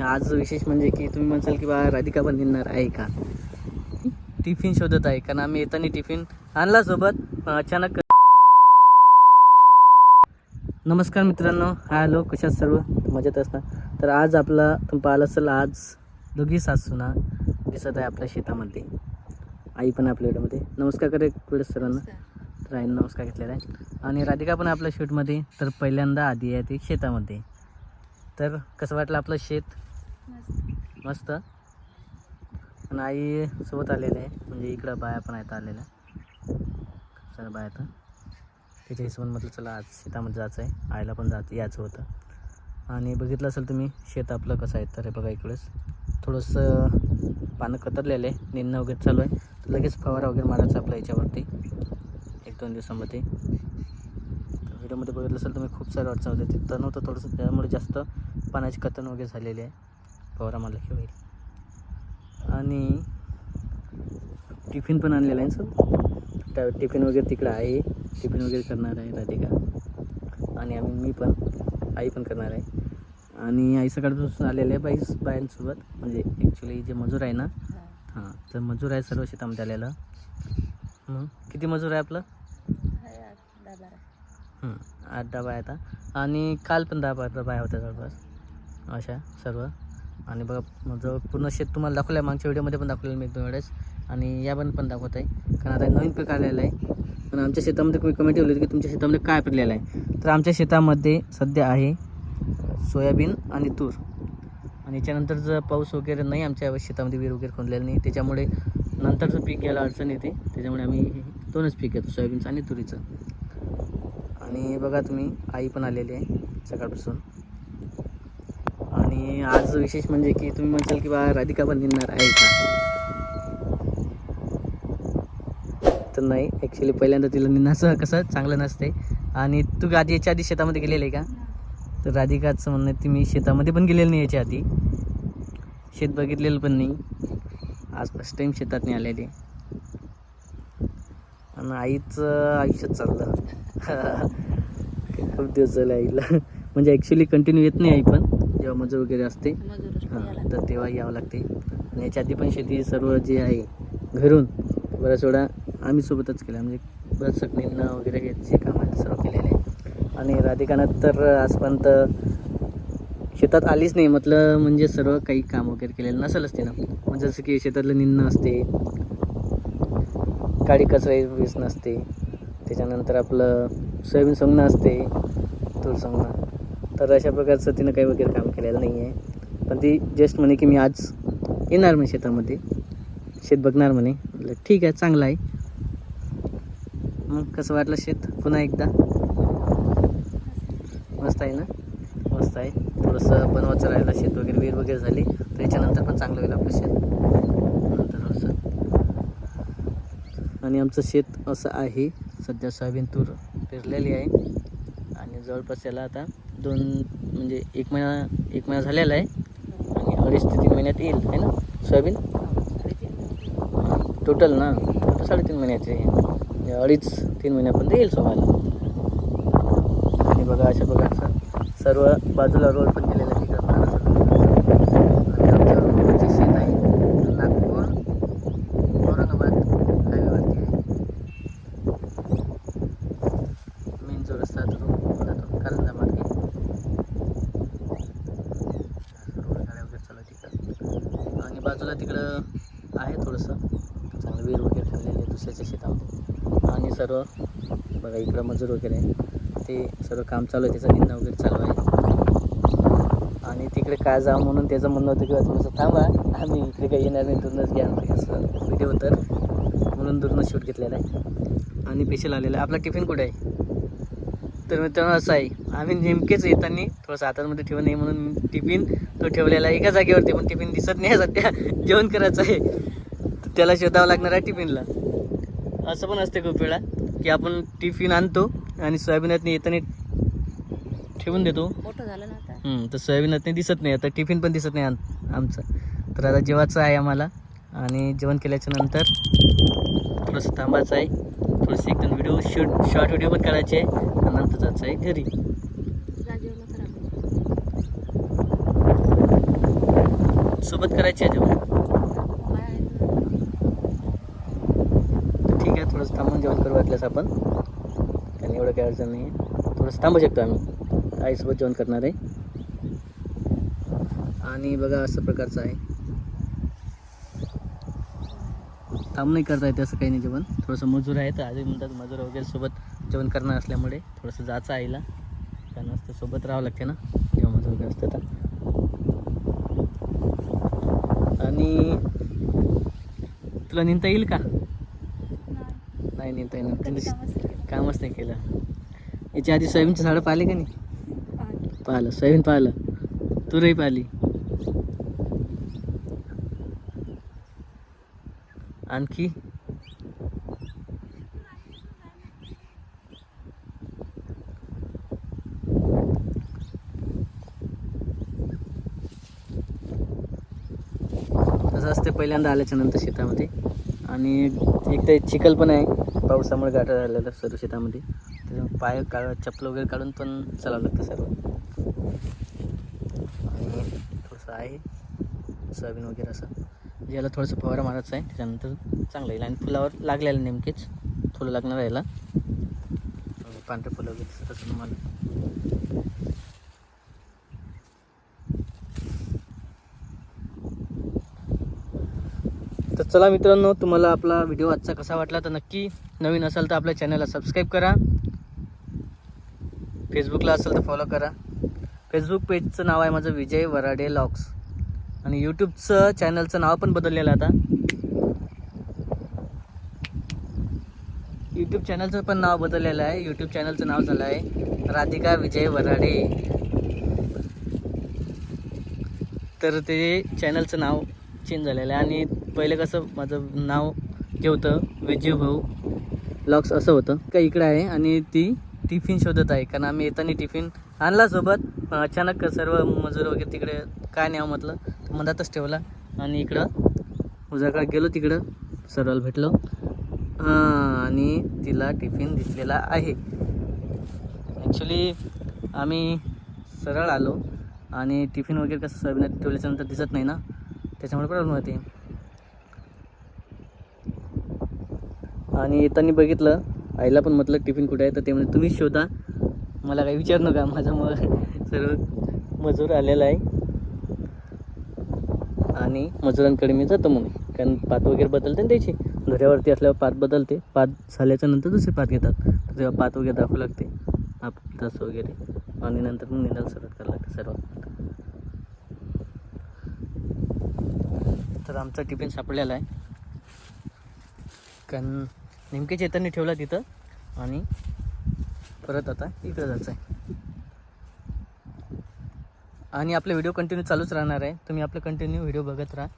आज विशेष म्हणजे की तुम्ही म्हणसाल की बा राधिका पण निघणार आहे का? टिफिन शोधत आहे कारण आम्ही येताना टिफिन आणला सोबत अचानक नमस्कार मित्रांनो हॅलो कशात सर्व? मजेत असणार तर आज आपला तुम्ही पाहिलं असेल आज दोघी सासूना दिसत आहे आपल्या शेतामध्ये. आई पण आपल्या व्हिडिओमध्ये नमस्कार करे वेळेस सर्वांना तर आईने नमस्कार घेतलेला आहे. आणि राधिका पण आपल्या शूटमध्ये तर पहिल्यांदा आधी आहे ती शेतामध्ये. तर कसं वाटलं आपलं शेत? मस्त. आणि आई सोबत आलेले आहे. म्हणजे इकडं बाया पण आहेत आलेल्या. सर बाया तर त्याच्या हिशोबाने म्हटलं चला आज शेतामध्ये जायचं आहे आईला पण जायचं यायचं होतं. आणि बघितलं असेल तुम्ही शेत आपलं कसं आहे तर हे बघा इकडेच. थोडंसं पानं कतरलेलं आहे. निंदणं वगैरे चालू आहे. तर लगेच फवारा वगैरे मारायचा आपल्या याच्यावरती. एक दोन दिवसामध्ये. व्हिडिओमध्ये बघितलं असेल तुम्ही खूप सारे अडचण होते. ते तण होतं थोडंसं. त्यामुळे जास्त पाण्याची कतन वगैरे झालेली आहे. फवारा मारला की होईल. आणि टिफिन पण आणलेला आहे सर. त्या टिफिन वगैरे तिकडं आहे. टिफिन वगैरे करणार आहे राधिका. आणि आम्ही मी पण आई पण करणार आहे. आणि आई सकाळपासून आलेले आहे बाई बायांसोबत. म्हणजे ॲक्च्युली जे मजूर आहे ना हां तर मजूर आहे सर्व शेतामध्ये आलेला. मग किती मजूर आहे आपलं? आठ दहा बाय आता आणि काल पण दहा बारा बाया होत्या जवळपास. अशा सर्व. आणि बघा माझं जवळ पूर्ण शेत तुम्हाला दाखवलं आहे मागच्या व्हिडिओमध्ये पण दाखवलेलं मी दोन वेळेस. आणि या पण पण दाखवत आहे. कारण आता नवीन पीक आलेलं आहे. पण आमच्या शेतामध्ये तुम्ही कमेंट ठेवली होती की तुमच्या शेतामध्ये काय पिकलेलं आहे? तर आमच्या शेतामध्ये सध्या आहे सोयाबीन आणि तूर. आणि याच्यानंतर जर पाऊस वगैरे नाही आमच्या शेतामध्ये विहीर वगैरे खोदलेलं नाही त्याच्यामुळे नंतरचं पीक घ्यायला अडचण येते. त्याच्यामुळे आम्ही हे दोनच पीक घेतो सोयाबीनचं आणि तुरीचं. आणि बघा तुम्ही आई पण आलेली आहे सकाळपासून. आणि आज विशेष म्हणजे की तुम्ही म्हणताल की बा राधिका पण निघणार आहे का? तर नाही ॲक्च्युली पहिल्यांदा तिला निघण्याचं कसं चांगलं नसते आणि तू आधी याच्या आधी शेतामध्ये गेलेलं आहे का? तर राधिकाचं म्हणणं आहे ती मी शेतामध्ये पण गेलेलं नाही याच्या आधी. शेत बघितलेलं पण नाही. आज फर्स्ट टाईम शेतात नाही आलेली आणि आईचं आयुष्यात चाललं. खूप दिवस झाले आईला. म्हणजे ॲक्च्युली कंटिन्यू येत नाही आई पण. जेव्हा मजूर वगैरे असते हां तर तेव्हा यावं लागते. आणि याच्या आधी पण शेती सर्व जे आहे घरून बऱ्याच वेळा आम्ही सोबतच केलं. म्हणजे बरंच निंदणं वगैरे जे काम आहे सर्व केलेले आहे. आणि राधिकानं तर आजपर्यंत शेतात आलीच नाही. म्हटलं म्हणजे सर्व काही काम वगैरे केलेलं नसेलच तिनं. म्हणजे जसं की शेतातलं निंदणं असते काडी कचरा वेचणं असते त्याच्यानंतर आपलं सोयाबीन सोंगणं असते तूर सोंगणं. तर अशा प्रकारचं तिनं काही वगैरे काम केलेला नाही आहे पण ती जस्ट म्हणे की मी आज येणार म्हणे शेतामध्ये. शेत बघणार म्हणे. म्हटलं ठीक आहे चांगलं आहे. मग कसं वाटलं शेत? पुन्हा एकदा. मस्त आहे ना? मस्त आहे. थोडंसं बनवायचं राहिलं शेत वगैरे विहीर वगैरे झाली तर याच्यानंतर पण चांगलं होईल आपलं शेत. नंतर थोडंसं आणि आमचं शेत असं आहे. सध्या सोयाबीन तूर पेरलेली आहे. आणि जवळपास याला आता दोन म्हणजे एक महिना एक महिना झालेला आहे. आणि अडीच ते तीन महिन्यात येईल आहे ना? सोयाबीन? टोटल ना? टोटल साडेतीन महिन्याचे येईल म्हणजे अडीच तीन महिन्यापर्यंत येईल सोमायला आणि बघा अशा प्रकारचं सर्व बाजूला रोड पण केलेला आहे. तिकडं आमच्या शेत आहे. नागपूर औरंगाबाद हायवेवरती आहे. मेन जो रस्ता तो जातो कारंजा मार्गे रोड गाड्या वगैरे चालू आहे तिकडं आणि बाजूला तिकडं आहे थोडंसं. चांगलं विहीर वगैरे ठेवलेले आहे दुसऱ्याच्या शेतामध्ये. आणि सर्व बघा इकडं मजूर वगैरे आहे. ते सर्व काम चालू आहे त्याचं निंदा वगैरे चालू आहे. आणि तिकडे काय जावं म्हणून त्याचं म्हणणं होतं किंवा थोडंसं थांबा. आम्ही इकडे काही येणार नाही दुरूनच घ्या असं व्हिडिओ तर म्हणून दुरूनच शूट घेतलेला आहे. आणि पेशल आलेला आहे. आपला टिफिन कुठे आहे? तर मित्रांनो असं आहे. आम्ही नेमकेच येताना थोडंसं हातामध्ये ठेवू नये म्हणून टिफिन तो ठेवलेला आहे एका जागेवरती पण टिफिन दिसत नाही सध्या जेवण करायचं आहे. तर त्याला शोधावं लागणार आहे टिफिनला. असं पण असते खूप वेळा की आपण टिफिन आणतो आणि सोयाबीनात येताना ठेवून देतो. मोठं झालं ना तर सोयाबीनात दिसत नाही. आता टिफिन पण दिसत नाही आम- आमचं. तर आता जेवायचं आहे आम्हाला आणि जेवण केल्याच्यानंतर थोडंसं थांबायचं आहे. थोडंसं एक दोन व्हिडिओ शूट शॉर्ट व्हिडिओ पण करायचे आहे. नंतर जायचं आहे घरी. सोबत करायची आहे जेवण? ठीक आहे थोडंसं थांबून जेवण करू वाटल्यास आपण. कारण एवढं काही अडचण नाही आहे थोडंसं थांबू शकतो आम्ही. आईसोबत जेवण करणार आहे. आणि बघा असं प्रकारचं आहे. थांब नाही करता येते असं काही नाही जेवण. थोडंसं मजूर आहे तर आधी म्हणतात मजूर वगैरे सोबत जेवण करणार असल्यामुळे थोडंसं जायचं आईला. कारण असतं सोबत राहावं लागते ना. जेव्हा मजूर वगैरे असतं तर आणि तुला निंता येईल का? नाही निंता येणार कामच नाही केलं. याच्या आधी सोयाबीनची झाडं पाहिले का नाही? पाहिलं. सोयाबीन पाहिलं. तुरही पाहिली. आणखी? असते पहिल्यांदा आल्याच्यानंतर शेतामध्ये. आणि एक तर चिखल पण आहे. पावसामुळे गाठा झालेला सर्व शेतामध्ये. पाय का चप्पल वगैरे काढून पण चालावं लागतं सर्व. आणि थोडंसं आहे. सोयाबीन वगैरे असं. याला थोडंसं फवारा मारायचं आहे त्याच्यानंतर चांगलं येईल. आणि फुलावर लागलेलं नेमकेच. फुलं लागणार याला. पांढरे फुलं वगैरे मला तर चला मित्रांनो तुम्हाला आपला व्हिडिओ आजचा कसा वाटला तर नक्की नवीन असाल तर आपल्या चॅनलला सबस्क्राईब करा. फेसबुकला असेल तर फॉलो करा. फेसबुक पेजचं नाव आहे माझं विजय वराडे लॉक्स आणि यूट्यूबचं चॅनलचं नाव पण बदललेलं आता. यूट्यूब चॅनलचं पण नाव बदललेलं आहे. यूट्यूब चॅनलचं नाव झालं आहे राधिका विजय वराडे. तर ते चॅनलचं नाव चेंज झालेलं आहे. आणि पहिले कसं माझं नाव जे होतं विजय भाऊ लॉक्स असं होतं. का इकडं आहे आणि ती टिफिन शोधत आहे. कारण आम्ही येताना टिफिन आणला सोबत. पण अचानक सर्व मजूर वगैरे तिकडे काय न्यावं हो म्हटलं. तर मधातच ठेवला. आणि इकडं उजाकडे गेलो तिकडं. सरळ भेटलो. आणि तिला टिफिन दिसलेला आहे. ॲक्च्युली आम्ही सरळ आलो. आणि टिफिन वगैरे कसं सोयाबीन ठेवल्याच्यानंतर दिसत नाही ना. त्याच्यामुळे प्रॉब्लेम होते. आणि येताना बघितलं आईला पण म्हटलं टिफिन कुठे आहे? तर ते म्हणजे तुम्हीच शोधा. मला काही विचारू नका. माझ्यामुळं सर्व मजूर आलेला आहे. आणि मजुरांकडे मी जातो मग कारण पात वगैरे बदलते ना त्याची. धुऱ्यावरती असल्यावर पात बदलते. पात झाल्याच्यानंतर दुसरे पात घेतात. तेव्हा पात वगैरे दाखवू लागते. आप तास वगैरे. आणि नंतर मग निदान सुरुवात करायला लागते सर्व तर आमचा टिफिन सापडलेला आहे. कारण नेमके चेतनने ठेवला तिथं आणि परत आता इकडं जायचं आहे आणि आपला व्हिडिओ कंटिन्यू चालूच राहणार आहे. तुम्ही आपलं कंटिन्यू व्हिडिओ बघत राहा.